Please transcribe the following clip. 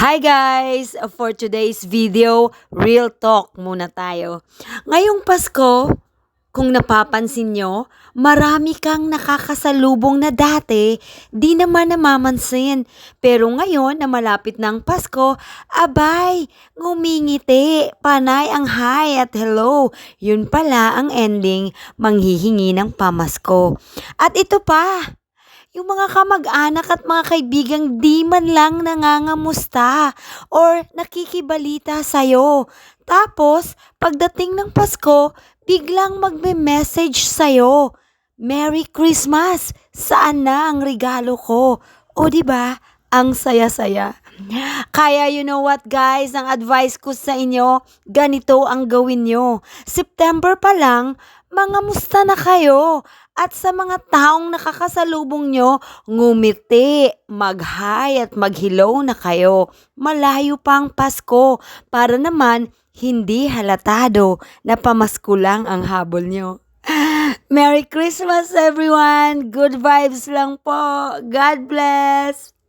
Hi guys! For today's video, real talk muna tayo. Ngayong Pasko, kung napapansin nyo, marami kang nakakasalubong na dati, di naman namamansin. Pero ngayon na malapit ng Pasko, abay, ngumingiti, panay ang hi at hello. Yun pala ang ending, manghihingi ng pamasko. At ito pa, yung mga kamag-anak at mga kaibigang di man lang nangangamusta or nakikibalita sa'yo. Tapos, pagdating ng Pasko, biglang magme-message sa'yo. Merry Christmas! Saan na ang regalo ko? O di ba? Ang saya-saya. Kaya you know what guys, ang advice ko sa inyo, ganito ang gawin nyo. September pa lang, mga musta na kayo. At sa mga taong nakakasalubong nyo, ngumiti, mag-hi at mag-hello na kayo. Malayo pa ang Pasko para naman hindi halatado na pamasko lang ang habol nyo. Merry Christmas everyone! Good vibes lang po! God bless!